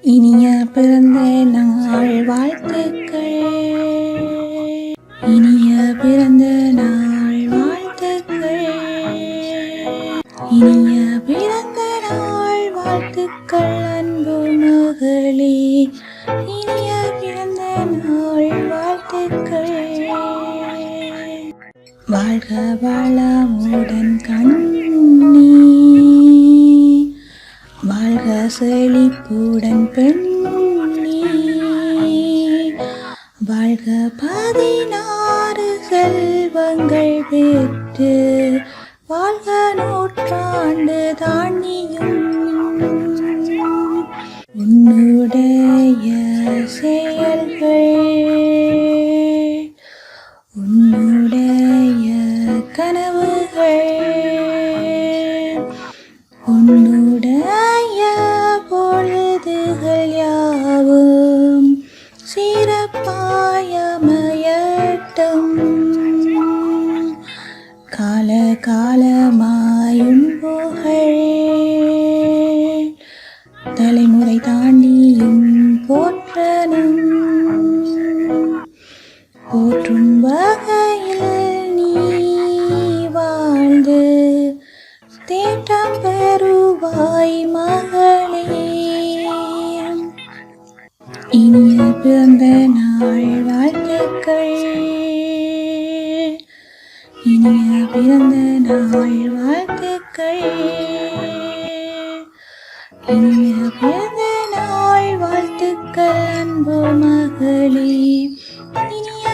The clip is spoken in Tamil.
இனிய பிறந்த நாள் வாழ்த்துக்கள். இனிய பிறந்த நாள் வாழ்த்துக்கள். இனிய பிறந்த நாள் வாழ்த்துக்கள் அன்பு மகளே. இனிய பிறந்த நாள் வாழ்த்துக்கள். வாழ்க வளமுடன் கண்ணீர். வாழ்க செழிப்புடன் வாழ்க பதினாறு செல்வங்கள் பெற்று வாழ்க நூற்றாண்டு தாண்டியும். உன்னுடைய செயல்கள் உன்னுடைய கனவு சிறப்பாயமயட்டும் கால காலமாயும் புகழ். தலைமுறை தாண்டியும் போற்றனும் போற்றும் வகையில் நீ வாழ்ந்து தேட்டம் பெறுவாய் மகளே பிறந்த நாள் வாழ்த்துக்கள் இனிய பிறந்த நாள் வாழ்த்துக்கள் இனிய பிறந்த நாள் வாழ்த்துக்கள் அன்பு மகளே இனிய